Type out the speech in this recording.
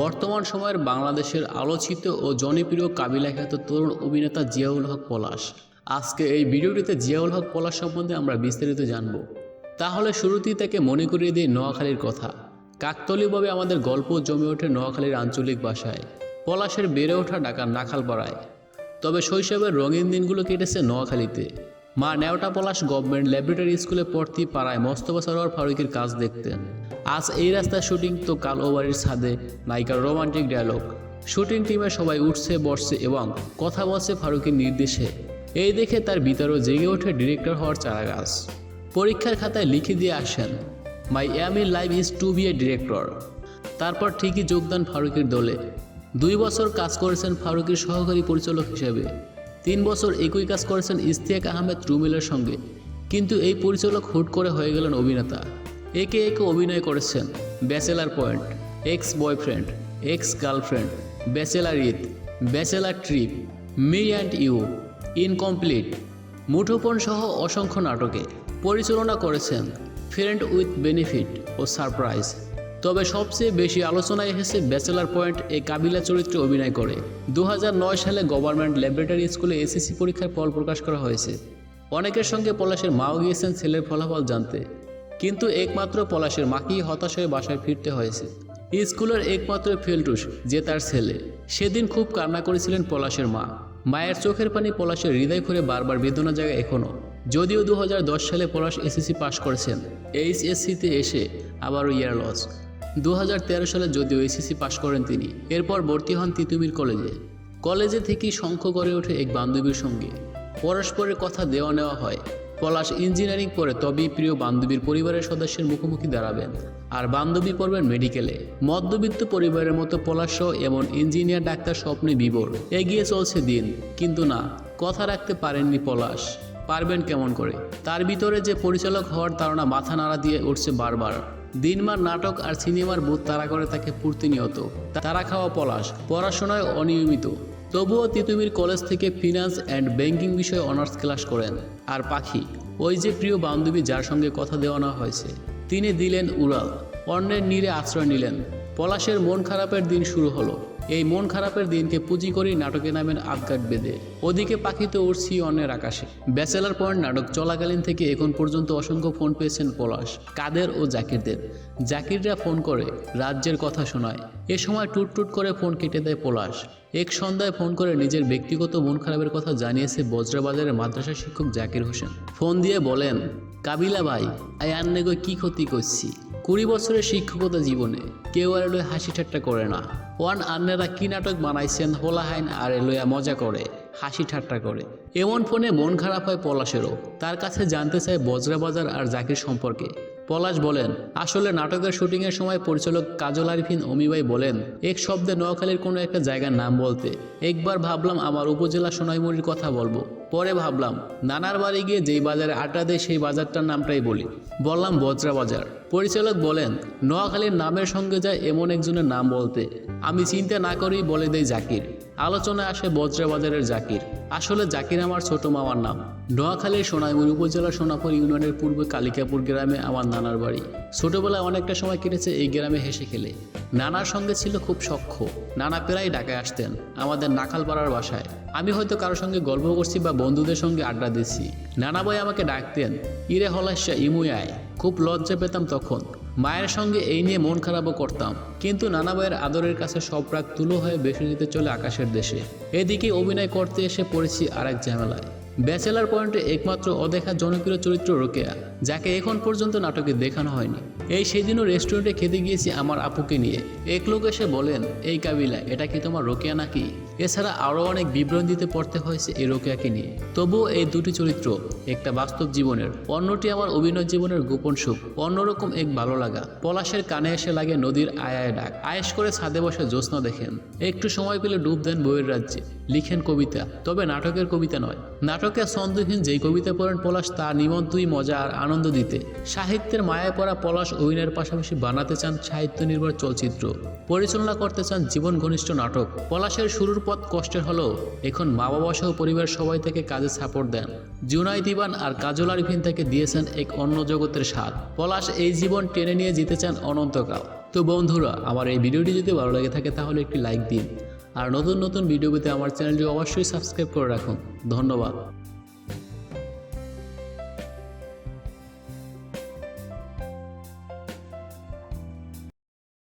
বর্তমান সময়ের বাংলাদেশের আলোচিত ও জনপ্রিয় কাবিলা খ্যাত তরুণ অভিনেতা জিয়াউল হক পলাশ। আজকে এই ভিডিওটিতে জিয়াউল হক পলাশ সম্বন্ধে আমরা বিস্তারিত জানব। তাহলে শুরুতেই তাকে মনে করিয়ে দিই নোয়াখালীর কথা। কাকতলীয়ভাবে আমাদের গল্প জমে ওঠে নোয়াখালীর আঞ্চলিক ভাষায়। পলাশের বেড়ে ওঠা ঢাকার নাখালপাড়ায়। তবে শৈশবের রঙিন দিনগুলো কেটেছে নোয়াখালীতে। মা নেওটা পলাশ গভর্নমেন্ট ল্যাবরেটরি স্কুলে পড়তি পাড়ায় মোস্তফা সরোয়ার ফারুকের কাজ দেখতেন। আজ এই রাস্তার শুটিং তো কাল ওভারের ছাদে, নায়িকার রোমান্টিক ডায়লগ শুটিং টিমে সবাই উঠছে, বসছে এবং কথা বলছে ফারুকের নির্দেশে। এই দেখে তার ভিতরেও জেগে ওঠে ডিরেক্টর হওয়ার চারাগাছ। পরীক্ষার খাতায় লিখে দিয়ে আসেন my aim in life is to be a director তারপর ঠিকই যোগদান ফারুকের দলে। দুই বছর কাজ করেছেন ফারুকের সহকারী পরিচালক হিসেবে। তিন বছর একই কাজ করেছেন ইস্তিয়াক আহমেদ রুমিলের সঙ্গে। কিন্তু এই পরিচালক হুট করে হয়ে গেলেন অভিনেতা। একে একে অভিনয় করেছেন bachelor point ex boyfriend ex girlfriend bachelor ইথ bachelor trip me and you incomplete মুঠোপণ সহ অসংখ্য নাটকে পরিচালনা করেছেন ফ্রেন্ড উইথ বেনিফিট ও সারপ্রাইজ তবে সবচেয়ে বেশি আলোচনায় এসেছে ব্যাচেলার পয়েন্ট এই কাবিলা চরিত্রে অভিনয় করে। দু হাজার নয় সালে গভর্নমেন্ট ল্যাবরেটরি স্কুলে এসএসসি পরীক্ষার ফল প্রকাশ করা হয়েছে। অনেকের সঙ্গে পলাশের মাও গিয়েছেন ছেলের ফলাফল জানতে। কিন্তু একমাত্র পলাশের মাকেই হতাশ হয়ে বাসায় ফিরতে হয়েছে। স্কুলের একমাত্র ফেলটুস, যে তার ছেলে। সেদিন খুব কান্না করেছিলেন পলাশের মা। মায়ের চোখের পানি পলাশের হৃদয় করে বারবার বেদনা জায়গা এখনও যদিও দু হাজার দশ সালে পলাশ এসএসসি পাশ করেছেন, এইচএসসিতে এসে আবারও ইয়ার লস। দু হাজার তেরো সালে যদিও এসএসসি পাশ করেন তিনি, এরপর ভর্তি হন তিতুমির কলেজে। কলেজে থেকেই শঙ্খ গড়ে ওঠে এক বান্ধবীর সঙ্গে। পরস্পরের কথা দেওয়া নেওয়া হয়। পলাশ ইঞ্জিনিয়ারিং পড়ে তবেই প্রিয় বান্ধবীর পরিবারের সদস্যের মুখোমুখি দাঁড়াবেন। আর বান্ধবী পড়বেন মেডিকেলে। মধ্যবিত্ত পরিবারের মতো পলাশ এমন ইঞ্জিনিয়ার ডাক্তার স্বপ্নে বিবর এগিয়ে চলছে দিন। কিন্তু না, কথা রাখতে পারেননি পলাশ। পারবেন কেমন করে? তার ভিতরে যে পরিচালক হওয়ার ধারণা মাথা নাড়া দিয়ে উঠছে বারবার। দিনমার নাটক আর সিনেমার বুথ তারা করে তাকে প্রতিনিয়ত তারা খাওয়া পলাশ। পড়াশোনায় অনিয়মিত। তবুও তিতুমির কলেজ থেকে ফিনান্স অ্যান্ড ব্যাংকিং বিষয়ে অনার্স ক্লাস করেন। আর পাখি, ওই যে প্রিয় বান্ধবী যার সঙ্গে কথা দেওয়ানো হয়েছে, তিনি দিলেন উড়াল, অন্যের নীরে আশ্রয় নিলেন। পলাশের মন খারাপের দিন শুরু হলো। এই মন খারাপের দিনকে পুঁজি করেই নাটকে নামেন আবগাট বেঁধে ওদিকে পাখিতে উঠছি অন্যের আকাশে। ব্যাচেলার পয়েন্ট নাটক চলাকালীন থেকে এখন পর্যন্ত অসংখ্য ফোন পেয়েছেন পলাশ, কাদের ও জাকিরদের। জাকিররা ফোন করে, রাজ্যের কথা শোনায়। এ সময় টুট টুট করে ফোন কেটে দেয় পলাশ। এক সন্ধ্যায় ফোন করে নিজের ব্যক্তিগত মন খারাপের কথা জানিয়েছে বজ্রাবাজারের মাদ্রাসা শিক্ষক জাকির হোসেন। ফোন দিয়ে বলেন, কাবিলা ভাই আই আন্নেগো কি ক্ষতি করছি? কুড়ি বছরের শিক্ষকতা জীবনে কেউ আর এলোয় হাসি ঠাট্টা করে না। ওয়ান আন্নেরা কি নাটক বানাইছেন, হোলাহাইন আর এলোয়া মজা করে হাসি ঠাট্টা করে এমন ফোনে মন খারাপ হয় পলাশেরও। তার কাছে জানতে চায় বজরা বাজার আর জাকির সম্পর্কে। পলাশ বলেন, আসলে নাটকের শুটিংয়ের সময় পরিচালক কাজল আরিফিন অমিবাই বলেন, এক শব্দে নোয়াখালীর কোনো একটা জায়গার নাম বলতে, একবার ভাবলাম আমার উপজেলা সোনাইমুড়ির কথা বলব, পরে ভাবলাম, নানার বাড়ি গিয়ে যেই বাজারে আড্ডা দেয় সেই বাজারটার নামটাই বলি, বললাম বজ্রা বাজার। পরিচালক বলেন, নোয়াখালীর নামের সঙ্গে যায় এমন একজনের নাম বলতে, আমি চিন্তা না করেই বলে দেই জাকির। আলোচনায় আসে বজ্রা বাজারের জাকির। আসলে জাকির আমার ছোট মামার নাম। নোয়াখালীর সোনাইমুড়ি উপজেলার সোনাপুর ইউনিয়নের পূর্বে কালিকাপুর গ্রামে আমার নানার বাড়ি। ছোটবেলায় অনেকটা সময় কেটেছে এই গ্রামে হেসে খেলে। নানার সঙ্গে ছিল খুব সখ্য। নানা প্রায় ঢাকায় আসতেন, আমাদের নাখালপাড়ার বাসায়। আমি হয়তো কারোর সঙ্গে গল্প করছি বা বন্ধুদের সঙ্গে আড্ডা দিচ্ছি। নানা ভাই আমাকে ডাকতেন, ইরে হলাস্যা ইমুয়ায় খুব লজ্জা পেতাম তখন। মায়ের সঙ্গে এই নিয়ে মন খারাপও করতাম। কিন্তু নানা ভাইয়ের আদরের কাছে সব রাগ তুলো হয়ে বেসে যেতে চলে আকাশের দেশে। এদিকে অভিনয় করতে এসে পড়েছি আরেক ঝামেলায়। ব্যাচেলার পয়েন্টে একমাত্র অদেখা জনপ্রিয় চরিত্র রোকেয়া, যাকে এখন পর্যন্ত নাটকে দেখানো হয়নি। এই সেদিনও রেস্টুরেন্টে খেতে গিয়েছি আমার আপুকে নিয়ে। এক লোক এসে বলেন, এই কাবিলা, এটা কি তোমার রোকেয়া নাকি? এছাড়া আরও অনেক বিভ্রান্তিতে পড়তে হয়েছে এই রোকেয়াকে নিয়ে। তবুও এই দুটি চরিত্র, একটা বাস্তব জীবনের, অন্যটি আমার অভিনয় জীবনের গোপন সুখ, অন্যরকম এক ভালো লাগা। পলাশের কানে এসে লাগে নদীর আয় আয় ডাক। আয়েস করে ছাদে বসে জ্যোৎস্না দেখেন। একটু সময় পেলে ডুব দেন বইয়ের রাজ্যে। লিখেন কবিতা, তবে নাটকের কবিতা নয়। নাটকে ছন্দহীন যেই কবিতা পড়েন পলাশ, তা নিমন্ত্রই মজা আর আনন্দ দিতে। সাহিত্যের মায়ায় পড়া পলাশ অভিনয়ের পাশাপাশি বানাতে চান সাহিত্য নির্ভর চলচ্চিত্র, পরিচালনা করতে চান জীবন ঘনিষ্ঠ নাটক। পলাশের শুরুর পথ কষ্টের হলেও এখন মা বাবা সহ পরিবার সবাই থেকে কাজে সাপোর্ট দেন। জুনাই দিবান আর কাজল আরিফিন থেকে দিয়েছেন এক অন্য জগতের স্বাদ। পলাশ এই জীবন টেনে নিয়ে যেতে চান অনন্তকাল। তো বন্ধুরা, আমার এই ভিডিওটি যদি ভালো লেগে থাকে তাহলে একটি লাইক দিন। আর নতুন নতুন ভিডিও পেতে আমার চ্যানেলটি অবশ্যই সাবস্ক্রাইব করে রাখুন। ধন্যবাদ।